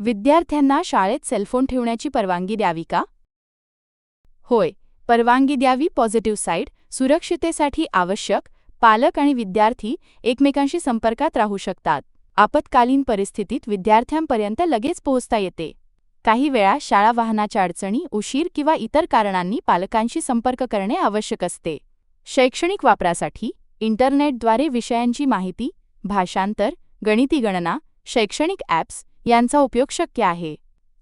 विद्यार्थ्यांना शाळेत सेलफोन ठेवण्याची परवानगी द्यावी का? होय परवानगी द्यावी पॉझिटिव्ह साईड सुरक्षितेसाठी आवश्यक पालक आणि विद्यार्थी एकमेकांशी संपर्कात राहू शकतात. आपत्कालीन परिस्थितीत विद्यार्थ्यांपर्यंत लगेच पोहोचता येते. काही वेळा शाळा वाहनाच्या अडचणी उशीर किंवा इतर कारणांनी पालकांशी संपर्क करणे आवश्यक असते. शैक्षणिक वापरासाठी इंटरनेटद्वारे विषयांची माहिती भाषांतर गणिती गणना शैक्षणिक ॲप्स यांचा उपयोग शक्य आहे.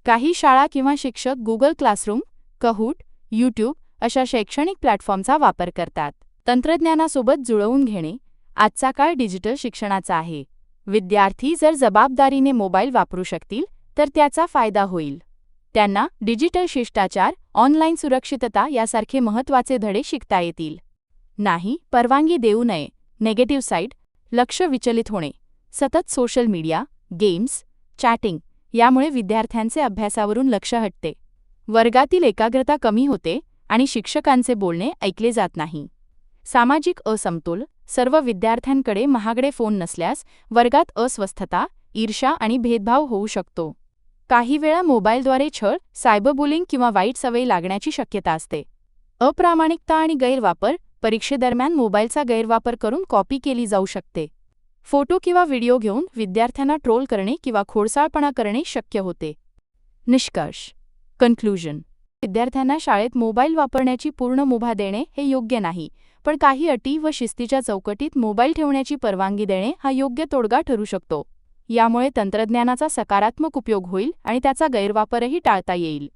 काही शाळा किंवा शिक्षक गुगल क्लासरूम कहूट यूट्यूब अशा शैक्षणिक प्लॅटफॉर्मचा वापर करतात. तंत्रज्ञानासोबत जुळवून घेणे आजचा काळ डिजिटल शिक्षणाचा आहे. विद्यार्थी जर जबाबदारीने मोबाईल वापरू शकतील तर त्याचा फायदा होईल. त्यांना डिजिटल शिष्टाचार ऑनलाईन सुरक्षितता यासारखे महत्त्वाचे धडे शिकता येतील. नाही परवानगी देऊ नये. नेगेटिव्ह साईड लक्ष विचलित होणे. सतत सोशल मीडिया गेम्स चॅटिंग यामुळे विद्यार्थ्यांचे अभ्यासावरून लक्ष हटते. वर्गातील एकाग्रता कमी होते आणि शिक्षकांचे बोलणे ऐकले जात नाही. सामाजिक असमतोल सर्व विद्यार्थ्यांकडे महागडे फोन नसल्यास वर्गात अस्वस्थता ईर्षा आणि भेदभाव होऊ शकतो. काही वेळा मोबाईलद्वारे छळ सायबरबुलिंग किंवा वाईट सवयी लागण्याची शक्यता असते. अप्रामाणिकता आणि गैरवापर परीक्षेदरम्यान मोबाईलचा गैरवापर करून कॉपी केली जाऊ शकते. फोटो किंवा व्हिडिओ घेऊन विद्यार्थ्यांना ट्रोल करणे किंवा खोडसाळपणा करणे शक्य होते. निष्कर्ष. कन्क्लुजन. विद्यार्थ्यांना शाळेत मोबाईल वापरण्याची पूर्ण मुभा देणे हे योग्य नाही पण काही अटी व शिस्तीच्या चौकटीत मोबाईल ठेवण्याची परवानगी देणे हा योग्य तोडगा ठरू शकतो. यामुळे तंत्रज्ञानाचा सकारात्मक उपयोग होईल आणि त्याचा गैरवापरही टाळता येईल.